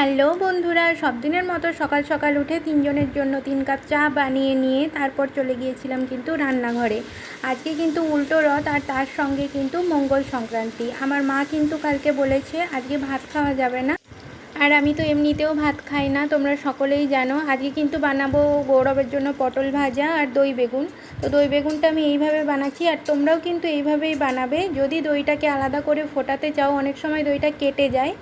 Hello বন্ধুরা সব দিনের মতো সকাল সকাল উঠে তিনজনের জন্য তিন কাপ চা বানিয়ে নিয়ে তারপর চলে গিয়েছিলাম কিন্তু রান্নাঘরে। আজকে কিন্তু উল্টো রথ আর তার সঙ্গে কিন্তু মঙ্গল সংক্রান্তি। আমার মা কিন্তু কালকে বলেছে, আজকে ভাত খাওয়া যাবে না। আর আমি তো এমনিতেও ভাত খাই না, তোমরা সকলেই জানো। আজকে কিন্তু বানাবো গৌরবের জন্য পটল ভাজা আর দই বেগুন। তো দই বেগুনটা আমি এইভাবে বানাচ্ছি আর তোমরাও কিন্তু এইভাবেই বানাবে। যদি দইটাকে আলাদা করে ফোটাতে চাও, অনেক সময় দইটা কেটে যায়।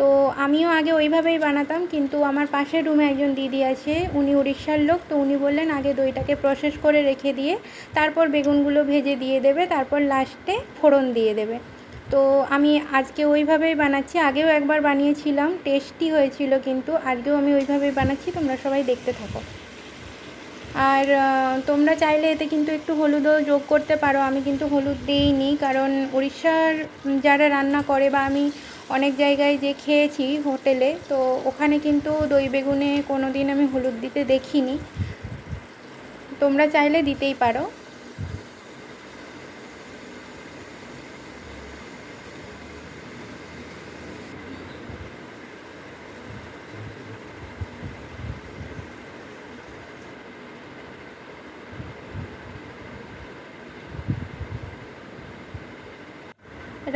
তো আমিও আগে ওইভাবেই বানাতাম, কিন্তু আমার পাশের রুমে একজন দিদি আছে, উনি উড়িষ্যার লোক, তো উনি বললেন আগে দইটাকে প্রসেস করে রেখে দিয়ে, তারপর বেগুনগুলো ভেজে দিয়ে দেবে, তারপর লাস্টে ফোড়ন দিয়ে দেবে। তো আমি আজকে ওইভাবেই বানাচ্ছি, আগেও একবার বানিয়েছিলাম টেস্টি হয়েছিল কিন্তু আজকেও আমি ওইভাবেই বানাচ্ছি, তোমরা সবাই দেখতে থাকো। আর তোমরা চাইলে এতে কিন্তু একটু হলুদও যোগ করতে পারো, আমি কিন্তু হলুদ দিইনি, কারণ উড়িষ্যার যারা রান্না করে বা আমি অনেক জায়গায় যে খেয়েছি হোটেলে, তো ওখানে কিন্তু দই বেগুনে কোনো দিন আমি হলুদ দিতে দেখিনি। তোমরা চাইলে দিতেই পারো।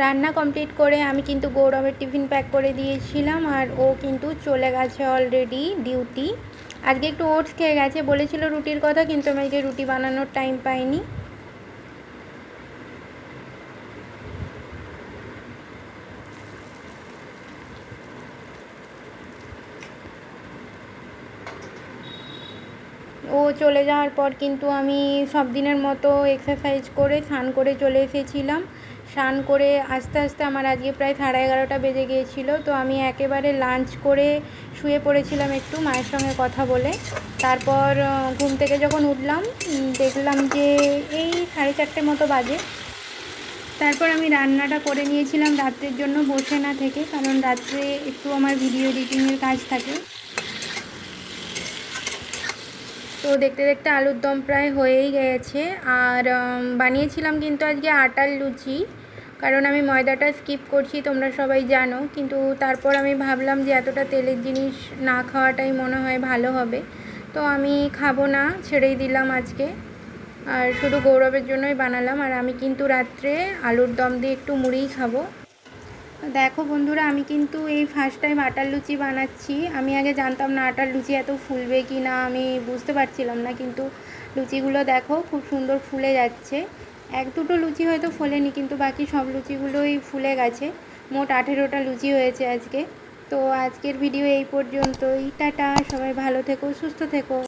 রান্না কমপ্লিট করে আমি কিন্তু গৌরবের টিফিন প্যাক করে দিয়েছিলাম আর ও কিন্তু চলে গেছে অলরেডি ডিউটি আজকে একটু ওটস খেয়ে গেছে, বলেছিল রুটির কথা কিন্তু আমি আজকে রুটি বানানোর টাইম পাইনি। ও চলে যাওয়ার পর কিন্তু আমি সব দিনের মতো এক্সারসাইজ করে স্নান করে চলে এসেছিলাম। স্নান করে আস্তে আস্তে আমার আজকে প্রায় সাড়ে এগারোটা বেজে গিয়েছিল। তো আমি একেবারে লাঞ্চ করে শুয়ে পড়েছিলাম একটু মায়ের সঙ্গে কথা বলে। তারপর ঘুম থেকে যখন উঠলাম দেখলাম যে এই সাড়ে চারটে মতো বাজে। তারপর আমি রান্নাটা করে নিয়েছিলাম রাত্রের জন্য বসে না থেকে, কারণ রাত্রে একটু আমার ভিডিও এডিটিংয়ের কাজ থাকে। তো দেখতে দেখতে আলুর দম প্রায় হয়েই গেছে। আর বানিয়েছিলাম কিন্তু আজকে আটার লুচি। কারণ আমি ময়দাটা স্কিপ করছি, তোমরা সবাই জানো। কিন্তু তারপর আমি ভাবলাম যে এতটা তেলের জিনিস না খাওয়াটাই মনে হয় ভালো হবে। তো আমি খাব না, ছেড়েই দিলাম আজকে। আর শুধু গৌরবের জন্যই বানালাম। আর আমি কিন্তু রাত্রে আলুর দম দিয়ে একটু মুড়িই খাব। দেখো বন্ধুরা, আমি কিন্তু এই ফার্স্ট টাইম আটার লুচি বানাচ্ছি। আমি আগে জানতাম না আটার লুচি এত ফুলবে কি না আমি বুঝতে পারছিলাম না। কিন্তু লুচিগুলো দেখো, খুব সুন্দর ফুলে যাচ্ছে। এক দুটো লুচি হয়তো ফোলেনি, কিন্তু বাকি সব লুচিগুলোই ফুলে গেছে। মোট আঠেরোটা লুচি হয়েছে আজকে। তো আজকের ভিডিও এই পর্যন্তই। টাটা, সবাই ভালো থেকো, সুস্থ থেকো।